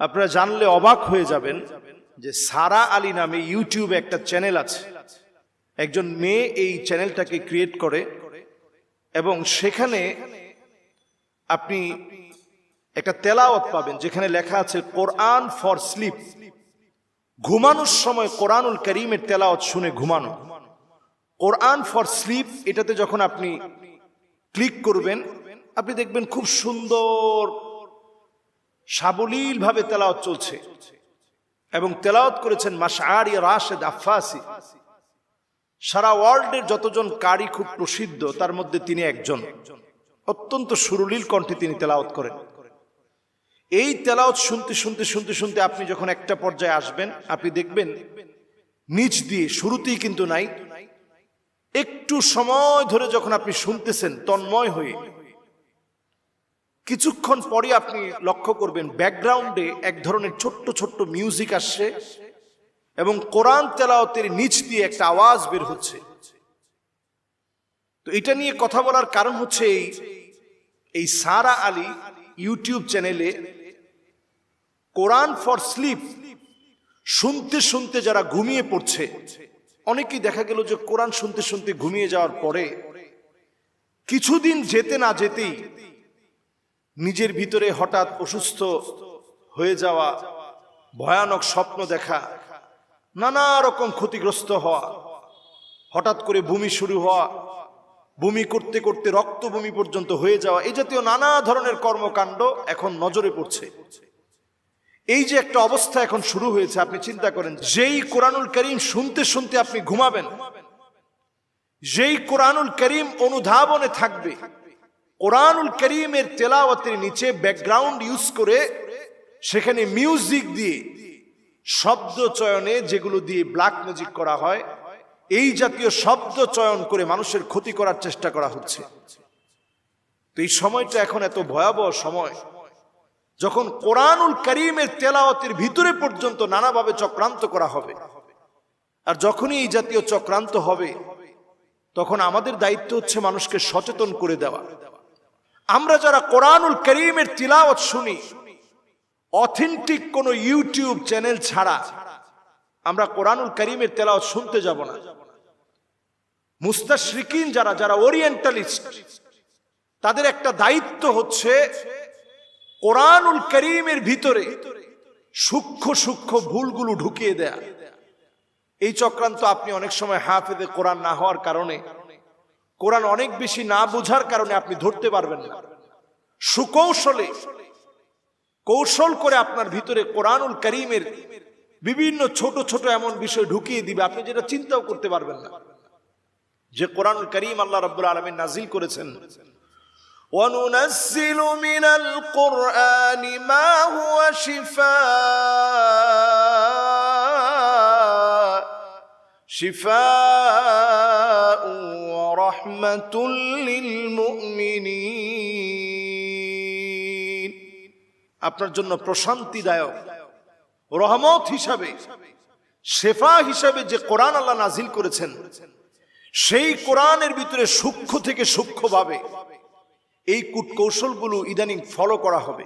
আপনারা জানলে অবাক হয়ে যাবেন যে সারা আলী নামে ইউটিউবে একটা চ্যানেল আছে। একজন মেয়ে এই চ্যানেলটাকে ক্রিয়েট করে এবং সেখানে আপনি একটা তেলাওয়াত পাবেন যেখানে লেখা আছে কোরআন ফর স্লিপ ঘুমানোর সময় কোরআনুল করিমের তেলাওয়াত শুনে ঘুমানো। কোরআন ফর স্লিপ, এটাতে যখন আপনি ক্লিক করবেন, আপনি দেখবেন খুব সুন্দর সাবলীল ভাবে তেলাওয়াত চলছে। এবং তেলাওয়াত করেছেন মাশারি রাশেদ আফাসি সারা ওয়ার্ল্ডের যতজন কারি খুব প্রসিদ্ধ, তার মধ্যে তিনি একজন। অত্যন্ত সুরলীল কণ্ঠে তিনি তেলাওয়াত করেন। এই তেলাওয়াত শুনতে শুনতে শুনতে শুনতে আপনি যখন একটা পর্যায়ে আসবেন, আপনি দেখবেন নিচ দিয়ে, শুরুতেই কিন্তু নাই। একটু সময় ধরে যখন আপনি শুনতেছেন, তন্ময় হয়ে কিছুক্ষণ পরে আপনি লক্ষ্য করবেন ব্যাকগ্রাউন্ডে এক ধরনের ছোট্ট ছোট্ট মিউজিক আসছে এবং কোরআন তেলাওতের নিচ দিয়ে একটা আওয়াজ বের হচ্ছে। তো এটা নিয়ে কথা বলার কারণ হচ্ছে এই এই সারা আলী ইউটিউব চ্যানেলে কোরআন ফর স্লিপ শুনতে শুনতে যারা ঘুমিয়ে পড়ছে, অনেকেই দেখা গেল যে কোরআন শুনতে শুনতে ঘুমিয়ে যাওয়ার পরে কিছুদিন যেতে না যেতেই নিজের ভিতরে হঠাৎ অসুস্থ হয়ে যাওয়া, ভয়ানক স্বপ্ন দেখা, নানা রকম ক্ষতিগ্রস্ত হওয়া, হঠাৎ করে বমি শুরু হওয়া বমি করতে করতে রক্ত বমি পর্যন্ত হয়ে যাওয়া, এই জাতীয় নানা ধরনের কর্মকাণ্ড এখন নজরে পড়ছে। এই যে একটা অবস্থা এখন শুরু হয়েছে, আপনি চিন্তা করেন, যেই কোরআনুল করিম শুনতে শুনতে আপনি ঘুমাবেন, যেই কোরআনুল করিম অনুধাবনে থাকবে কোরআনুল করিমের তেলাওয়াতের নিচে ব্যাকগ্রাউন্ড ইউজ করে সেখানে মিউজিক দিয়ে, শব্দ চয়নে যেগুলো দিয়ে ব্ল্যাক ম্যাজিক করা হয়, এই জাতীয় শব্দ চয়ন করে মানুষের ক্ষতি করার চেষ্টা করা হচ্ছে। তো এই সময়টা এখন এত ভয়াবহ সময়, যখন কোরআনুল করিমের তেলাওয়াতের ভিতরে পর্যন্ত নানাভাবে চক্রান্ত করা হবে, আর যখনই এই জাতীয় চক্রান্ত হবে, তখন আমাদের দায়িত্ব হচ্ছে মানুষকে সচেতন করে দেওয়া। আমরা যারা কোরআনুল করিমের তিলাওয়াত শুনি অথেন্টিক কোন ইউটিউব চ্যানেল ছাড়া আমরা কোরআনুল করিমের তেলাওয়াত শুনতে যাব না। মুস্তাশরিকিন যারা যারা ওরিয়েন্টালিস্ট তাদের একটা দায়িত্ব হচ্ছে কোরআনুল করিমের ভিতরে সূক্ষ্ম সূক্ষ্ম ভুলগুলো ঢুকিয়ে দেয়া। এই চক্রান্ত আপনি অনেক সময় হাফেদে কোরআন না হওয়ার কারণে কোরআন অনেক বেশি না বোঝার কারণে আপনি ধরতে পারবেন না সুকৌশলে কৌশল করে আপনার ভিতরে কোরআনুল করিমের বিভিন্ন ছোট ছোট এমন বিষয় ঢুকিয়ে দিবে আপনি যেটা চিন্তাও করতে পারবেন না যে কোরআনুল করিম আল্লাহ রব্বুল আলমিন নাজিল করেছেন وننزل من القرآن ما هو شفاء شفاء ورحمة للمؤمنين আপনার জন্য প্রশান্তিদায়ক রহমত হিসাবে শেফা হিসাবে যে কোরআন আল্লাহ নাজিল করেছেন সেই কোরআনের ভিতরে সূক্ষ্ম থেকে সূক্ষ্মভাবে এই কূট কৌশলগুলো ইদানিং ফলো করা হবে